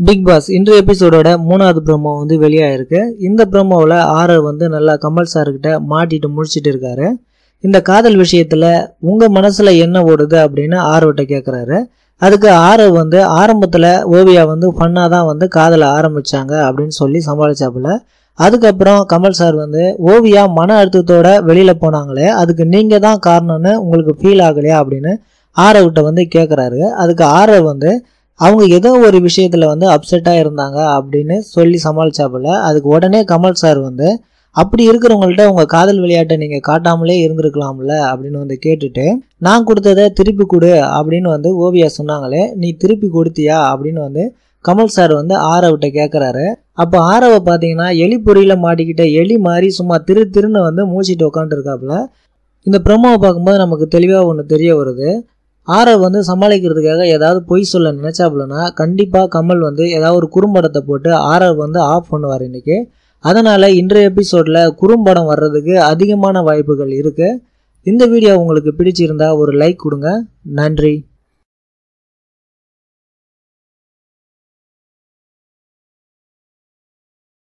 Big pass இன்றைய எபிசோடோட மூணாவது ப்ரோமோ வந்து வெளியாயிருக்கு. இந்த ப்ரோமோவில் ஆரவ் வந்து நல்லா கமல் சார்கிட்ட மாட்டிட்டு முடிச்சிட்டு இருக்காரு. இந்த காதல் விஷயத்தில் உங்கள் மனசில் என்ன ஓடுது அப்படின்னு ஆர்வட்ட கேட்குறாரு அதுக்கு ஆரவ் வந்து ஆரம்பத்தில் ஓவியா வந்து ஃபன்னாக தான் வந்து காதலை ஆரம்பித்தாங்க அப்படின்னு சொல்லி சமாளிச்சாப்புல. அதுக்கப்புறம் கமல் சார் வந்து ஓவியா மன அழுத்தத்தோட வெளியில் போனாங்களே அதுக்கு நீங்கள் தான் காரணம்னு உங்களுக்கு ஃபீல் ஆகலையா அப்படின்னு ஆரவ்கிட்ட வந்து கேட்குறாரு அதுக்கு ஆரவ் வந்து அவங்க ஏதோ ஒரு விஷயத்தில் வந்து அப்செட்டாக இருந்தாங்க அப்படின்னு சொல்லி சமாளிச்சாப்புல அதுக்கு உடனே கமல் சார் வந்து அப்படி இருக்கிறவங்கள்ட்ட உங்கள் காதல் விளையாட்டை நீங்கள் காட்டாமலே இருந்திருக்கலாம்ல? அப்படின்னு வந்து கேட்டுட்டு நான் கொடுத்ததை திருப்பி கொடு அப்படின்னு வந்து ஓவியா சொன்னாங்களே நீ திருப்பி கொடுத்தியா? அப்படின்னு வந்து கமல் சார் வந்து ஆரவிட்ட கேட்குறாரு அப்போ ஆரவை பார்த்தீங்கன்னா எலி பொறியில மாட்டிக்கிட்ட எலி மாதிரி சும்மா திரு திருன்னு வந்து மூச்சிட்டு உட்காந்துருக்காப்புல இந்த ப்ரொமோவை பார்க்கும்போது நமக்கு தெளிவாக ஒன்று தெரிய வருது. ஆரவ் வந்து சமாளிக்கிறதுக்காக ஏதாவது பொய் சொல்ல நினச்சாப்புலனா கண்டிப்பாக கமல் வந்து ஏதாவது ஒரு குறும்படத்தை போட்டு ஆரவ் வந்து ஆஃப் பண்ணுவார் இன்னைக்கு. அதனால் இன்றைய எபிசோடில் குறும்படம் வர்றதுக்கு அதிகமான வாய்ப்புகள் இருக்குது இந்த வீடியோ உங்களுக்கு பிடிச்சிருந்தா ஒரு லைக் கொடுங்க. நன்றி.